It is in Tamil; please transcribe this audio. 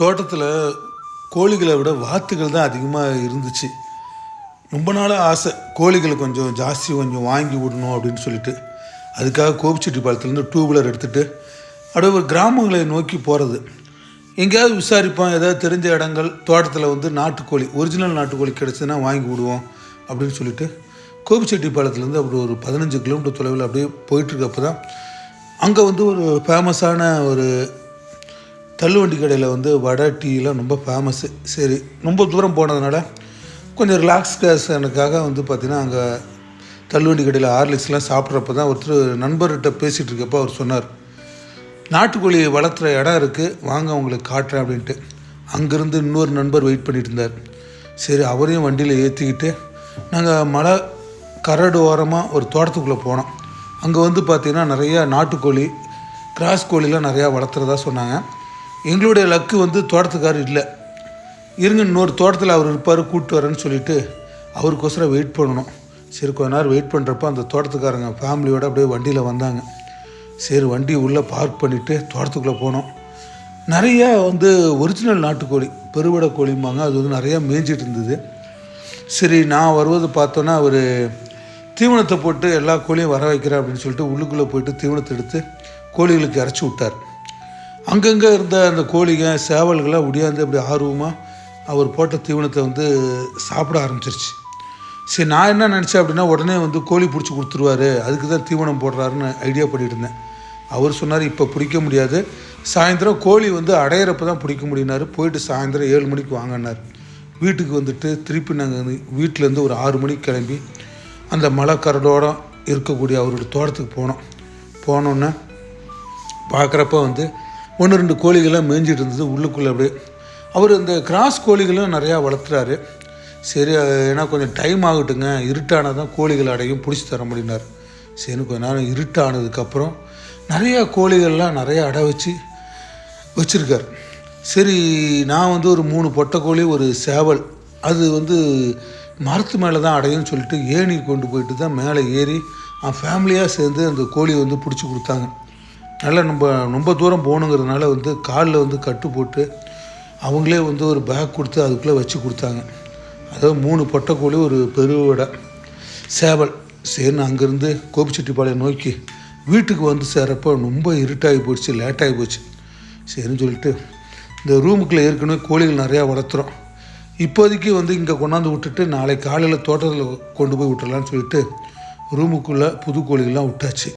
தோட்டத்தில் கோழிகளை விட வாத்துகள் தான் அதிகமாக இருந்துச்சு. ரொம்ப நாளாக ஆசை கோழிகளை கொஞ்சம் ஜாஸ்தி கொஞ்சம் வாங்கி விடணும் அப்படின்னு சொல்லிட்டு. அதுக்காக கோபிச்செட்டிப்பாளையத்துலேருந்து டூ வீலர் எடுத்துகிட்டு அப்படியே ஒரு கிராமங்களை நோக்கி போகிறது எங்கேயாவது விசாரிப்போம் ஏதாவது தெரிஞ்ச இடங்கள் தோட்டத்தில் வந்து நாட்டுக்கோழி ஒரிஜினல் நாட்டுக்கோழி கிடச்சதுன்னா வாங்கி விடுவோம் அப்படின்னு சொல்லிட்டு கோபிச்செட்டிப்பாளையத்துலேருந்து அப்படி ஒரு பதினஞ்சு கிலோமீட்டர் தொலைவில் அப்படியே போயிட்டுருக்கப்போ தான் அங்கே வந்து ஒரு ஃபேமஸான ஒரு தள்ளுவண்டி கடையில் வந்து வடை டீலாம் ரொம்ப ஃபேமஸ்ஸு சரி ரொம்ப தூரம் போனதுனால கொஞ்சம் ரிலாக்ஸ்கேஷனுக்காக வந்து பார்த்திங்கன்னா அங்கே தள்ளுவண்டி கடையில் ஹார்லிக்ஸ்லாம் சாப்பிட்றப்ப தான் ஒருத்தர் நண்பர்கிட்ட பேசிகிட்டு இருக்கப்போ அவர் சொன்னார். நாட்டுக்கோழி வளர்த்துற இடம் இருக்குது வாங்க உங்களுக்கு காட்டுறேன் அப்படின்ட்டு. அங்கேருந்து இன்னொரு நண்பர் வெயிட் பண்ணிட்டு இருந்தார். சரி அவரையும் வண்டியில் ஏற்றிக்கிட்டு நாங்கள் மலை கரடு ஓரமாக ஒரு தோட்டத்துக்குள்ளே போனோம். அங்கே வந்து பார்த்திங்கன்னா நிறையா நாட்டுக்கோழி கிராஸ் கோழிலாம் நிறையா வளர்த்துறதா சொன்னாங்க. எங்களுடைய லக்கு வந்து தோட்டத்துக்காரர் இல்லை. இருங்க இன்னொரு தோட்டத்தில் அவர் இருப்பார் கூப்பிட்டு வரேன்னு சொல்லிட்டு அவருக்கோசரம் வெயிட் பண்ணணும். சரி கொஞ்ச நேரம் வெயிட் பண்ணுறப்ப அந்த தோட்டத்துக்காரங்க ஃபேமிலியோடு அப்படியே வண்டியில் வந்தாங்க. சரி வண்டி உள்ளே பார்க் பண்ணிவிட்டு தோட்டத்துக்குள்ளே போனோம். நிறைய வந்து ஒரிஜினல் நாட்டுக்கோழி பெருவிட கோழிம்பாங்க அது வந்து நிறையா மேய்ஞ்சிட்டு இருந்தது. சரி நான் வருவது பார்த்தோன்னா அவர் தீவனத்தை போட்டு எல்லா கோழியும் வர வைக்கிறேன் அப்படின்னு சொல்லிட்டு உள்ளுக்குள்ளே போயிட்டு தீவனத்தை எடுத்து கோழிகளுக்கு இறச்சி விட்டார். அங்கங்கே இருந்த அந்த கோழிங்க சேவல்களாம் ஒடியாந்து அப்படி ஆர்வமாக அவர் போட்ட தீவனத்தை வந்து சாப்பிட ஆரம்பிச்சிருச்சு. சரி நான் என்ன நினச்சேன் அப்படின்னா உடனே வந்து கோழி பிடிச்சி கொடுத்துருவாரு அதுக்கு தான் தீவனம் போடுறாருன்னு ஐடியா பண்ணிகிட்டு இருந்தேன். அவர் சொன்னார் இப்போ பிடிக்க முடியாது. சாயந்தரம் கோழி வந்து அடையிறப்ப தான் பிடிக்க முடியினார் போயிட்டு சாயந்தரம் ஏழு மணிக்கு வாங்கினார் வீட்டுக்கு வந்துட்டு திருப்பி நாங்கள் வீட்டிலேருந்து ஒரு ஆறு மணிக்கு கிளம்பி அந்த மலை கரடோட இருக்கக்கூடிய அவருடைய தோட்டத்துக்கு போனோம். போனோன்னே பார்க்குறப்ப வந்து ஒன்று ரெண்டு கோழிகள்லாம் மேய்ஞ்சிட்டு இருந்தது உள்ளுக்குள்ளே அப்படியே. அவர் இந்த கிராஸ் கோழிகளும் நிறையா வளர்த்துறாரு. சரி ஏன்னா கொஞ்சம் டைம் ஆகட்டுங்க. இருட்டானது தான் கோழிகள் அடையும் பிடிச்சி தர முடியினார் சரி கொஞ்ச நேரம் இருட்டானதுக்கப்புறம் நிறையா கோழிகள்லாம் நிறையா அடை வச்சு வச்சுருக்கார். சரி நான் வந்து ஒரு மூணு பொட்டைக்கோழி ஒரு சேவல் அது வந்து மரத்து மேலே தான் அடையும்னு சொல்லிட்டு ஏணி கொண்டு போயிட்டு தான் மேலே ஏறி அவன் ஃபேமிலியாக சேர்ந்து அந்த கோழியை வந்து பிடிச்சி கொடுத்தாங்க. நல்லா நம்ம ரொம்ப தூரம் போகணுங்கிறதுனால வந்து காலில் வந்து கட்டு போட்டு அவங்களே வந்து ஒரு பேக் கொடுத்து அதுக்குள்ளே வச்சு கொடுத்தாங்க. அதாவது மூணு பொட்டைக்கோழி ஒரு பெருவடை சேவல் சரின்னு அங்கேருந்து கோபிச்செட்டிப்பாளையம் நோக்கி வீட்டுக்கு வந்து சேரப்போ ரொம்ப இருட்டாகி போயிடுச்சு லேட்டாகி போச்சு. சரின்னு சொல்லிட்டு இந்த ரூமுக்குள்ளே ஏற்கனவே கோழிகள் நிறையா வளர்த்துறோம். இப்போதைக்கு வந்து இங்கே கொண்டாந்து விட்டுட்டு நாளை காலையில் தோட்டத்தில் கொண்டு போய் விட்டுடலான்னு சொல்லிட்டு ரூமுக்குள்ளே புது கோழிகள்லாம் விட்டாச்சு.